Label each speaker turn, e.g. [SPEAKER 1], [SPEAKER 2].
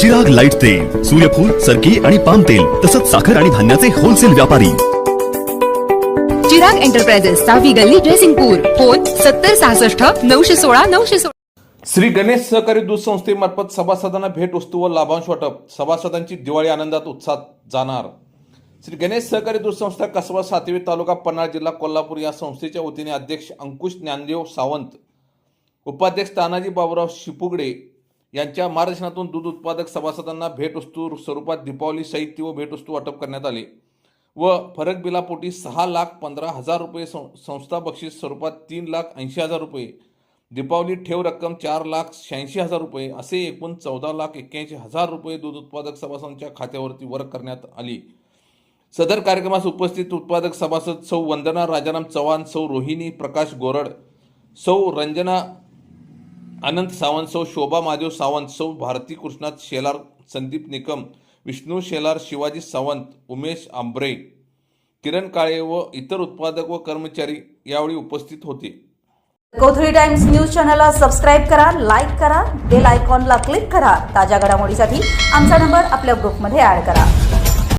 [SPEAKER 1] Chirag light तेल सूर्यफूल सरकी आणि पाम तेल तसंच साखर आणि धान्याचे होलसेल व्यापारी.
[SPEAKER 2] चिराग एंटरप्राइजेस सहावी गल्ली ड्रेसिंगपूर फोन सत्तर सहासष्ट नऊशे सोळा नऊशे सोळा.
[SPEAKER 3] श्री गणेश सहकारी दूध संस्थेमार्फत सभासदांना भेट वस्तू व लाभांश वाटप. सभासदांची दिवाळी आनंदात उत्साहात जाणार. श्री गणेश सहकारी दूध संस्था कसबा सातवी तालुका पन्हाळ जिल्हा कोल्हापूर या संस्थेच्या वतीने अध्यक्ष अंकुश ज्ञानदेव सावंत उपाध्यक्ष तानाजी बाबुराव शिपुगडे यांच्या मार्गदर्शनातून दूध उत्पादक सभासदांना भेटवस्तू स्वरूपात दीपावली साहित्य व भेटवस्तू वाटप करण्यात आले व फरक बिलापोटी सहा लाख पंधरा हजार रुपये सं- संस्था बक्षीस स्वरूपात तीन लाख ऐंशी हजार रुपये दीपावली ठेव रक्कम चार लाख शहाऐंशी हजार रुपये असे एकूण चौदा लाख एक्क्याऐंशी हजार रुपये दूध उत्पादक सभासदांच्या खात्यावरती वर्ग करण्यात आली. सदर कार्यक्रमास उपस्थित उत्पादक सभासद सौ वंदना राजाराम चव्हाण सौ रोहिणी प्रकाश गोरड सौ रंजना अनंत सावंत सौ शोभा महादेव सावंत सौ भारती कृष्णात शेलार संदीप निकम विष्णू शेलार शिवाजी सावंत उमेश आंब्रे किरण काळे व इतर उत्पादक व कर्मचारी यावेळी उपस्थित होते.
[SPEAKER 4] कोथळी टाइम्स न्यूज चॅनलला सबस्क्राईब करा लाईक करा बेल आयकॉनला क्लिक करा. ताज्या घडामोडीसाठी आमचा नंबर आपल्या ग्रुपमध्ये ऍड करा.